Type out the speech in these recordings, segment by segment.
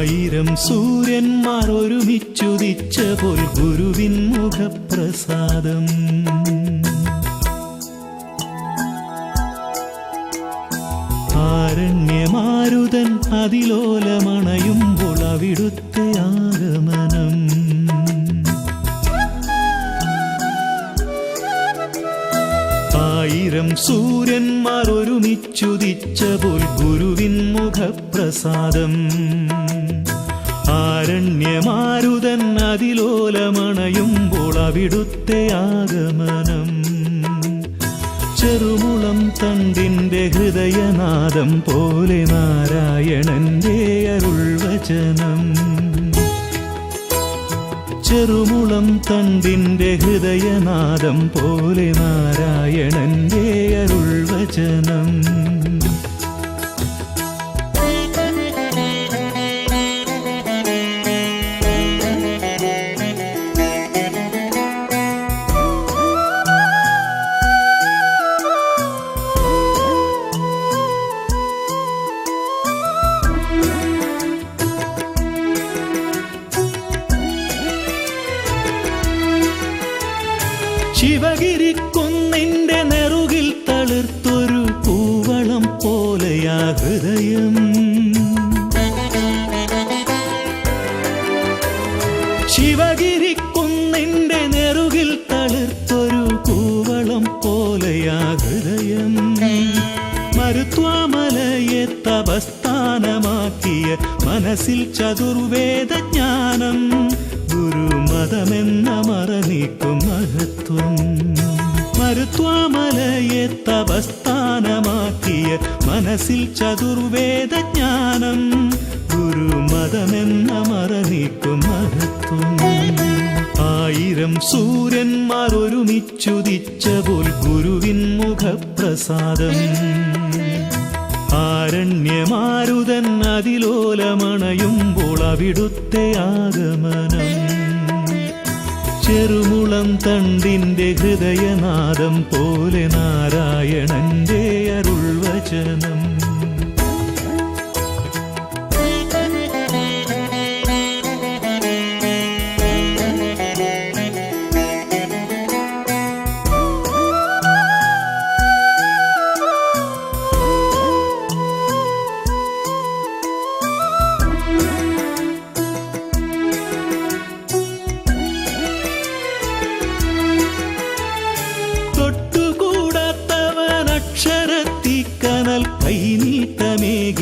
ആയിരം സൂര്യന്മാർ ഒരുമിച്ചുദിച്ച പോൽ ഗുരുവിൻ മുഖപ്രസാദം. ആരണ്യമാരുതൻ അതിലോലമണയുമ്പോൾ അവിടുത്തെ ആഗമനം. ആയിരം സൂര്യന്മാർ ഒരുമിച്ചുദിച്ച പോൽ ഗുരുവിൻ മുഖപ്രസാദം. ആരണ്യമാരുതൻ അതിലോലമണയുമ്പോൾ അവിടുത്തെ ആഗമനം. ചെറുമുളം തണ്ടിന്റെ ഹൃദയനാദം പോലെ നാരായണന്റെ അരുൾവചനം. ചെറുമുളം തണ്ടിന്റെ ഹൃദയനാദം പോലെ നാരായണന്റെ അരുൾവചനം. ശിവഗിരിക്കുന്നിന്റെ നെറുകിൽ തളിർത്തൊരു പൂവളം പോലെയാ ഹൃദയം. ശിവഗിരിക്കുന്നിന്റെ നെറുകിൽ തളിർത്തൊരു പൂവളം പോലെയാ ഹൃദയം. മരുത്വാമലയെ തപസ്ഥാനമാക്കിയ മനസ്സിൽ ചതുർവേദ ജ്ഞാനം ഗുരുമതമെന്ന മറനീക്കും മഹത്വം മരുത്വാമലയെ തപസ്ഥാനമാക്കിയ മനസ്സിൽ ചതുർവേദജ്ഞാനം ഗുരുമതമെന്ന മറനീക്കും മഹത്വം. ആയിരം സൂര്യന്മാർ ഒരുമിച്ചുദിച്ച പോൽ ഗുരുവിൻ മുഖപ്രസാദം. ആരണ്യമാരുതൻ അതിലോലമണയുമ്പോൾ അവിടുത്തെ ആഗമനം. ചെറുമുളം തണ്ടിന്റെ ഹൃദയനാദം പോലെ നാരായണന്റെ അരുൾവചനം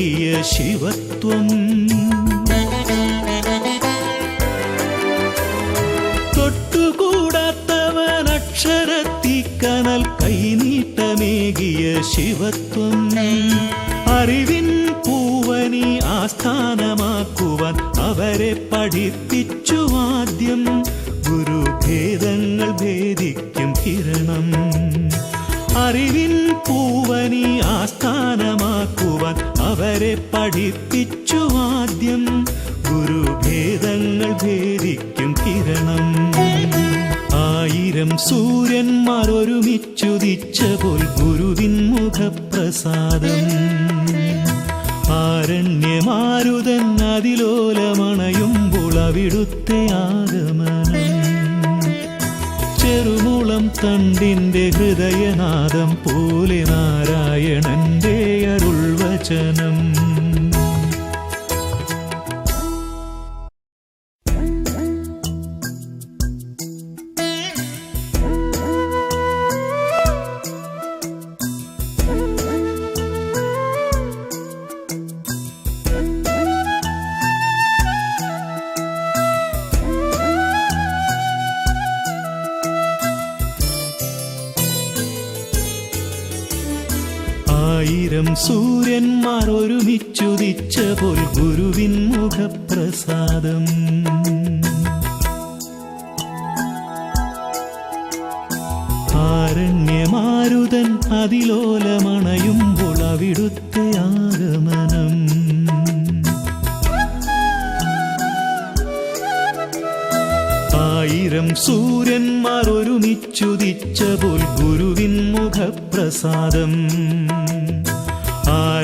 കൈനീട്ടമേകിയ ശിവത്വം. തൊട്ടുകൂടാത്തവൻ അക്ഷരത്തിക്കനൽ കൈനീട്ടമേകിയ ശിവത്വം. അറിവിൻ പൂവനി ആസ്ഥാനമാക്കുവാൻ അവരെ പഠിപ്പിച്ചു ആദ്യം. ഗുരുഭേദങ്ങൾ ഭേദിക്കും കിരണം. അറിവിൻ പൂവനി ആസ്ഥാനമാക്കുവാൻ അവരെ പഠിപ്പിച്ചു ആദ്യം ഗുരുഭേദങ്ങൾ ഭേദിക്കും കിരണം. ആയിരം സൂര്യന്മാർ ഒരുമിച്ചുദിച്ച പോൽ ഗുരുവിൻ മുഖപ്രസാദം. ആരണ്യമാരുതൻ അതിലോലമണയുമ്പോൾ അവിടുത്തെ ആഗമനം. ചെറുമുളം തണ്ടിന്റെ ഹൃദയനാദം പോലെ നാരായണന്റെ അരുൾവചനം ആയിരം സൂര്യന്മാർ ഒരുമിച്ചുദിച്ച പോൽ ഗുരുവിൻ മുഖപ്രസാദം. ആരണ്യമാരുതൻ അതിലോലമണയുമ്പോൾ അവിടുത്തെ ആഗമനം. ആയിരം സൂര്യന്മാർ ഒരുമിച്ചുദിച്ച പോൽ ഗുരുവിൻ മുഖപ്രസാദം.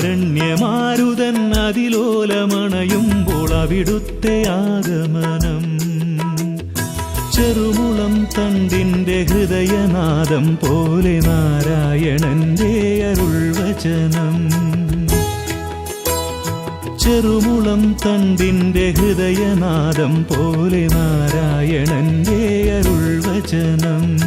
ആരണ്യമാരുതൻ അതിലോലമണയുമ്പോൾ അവിടുത്തെ ആഗമനം. ചെറുമുളം തണ്ടിന്റെ ഹൃദയനാദം പോലെ നാരായണന്റെ അരുൾവചനം. ചെറുമുളം തണ്ടിന്റെ ഹൃദയനാദം പോലെ നാരായണന്റെ അരുൾവചനം.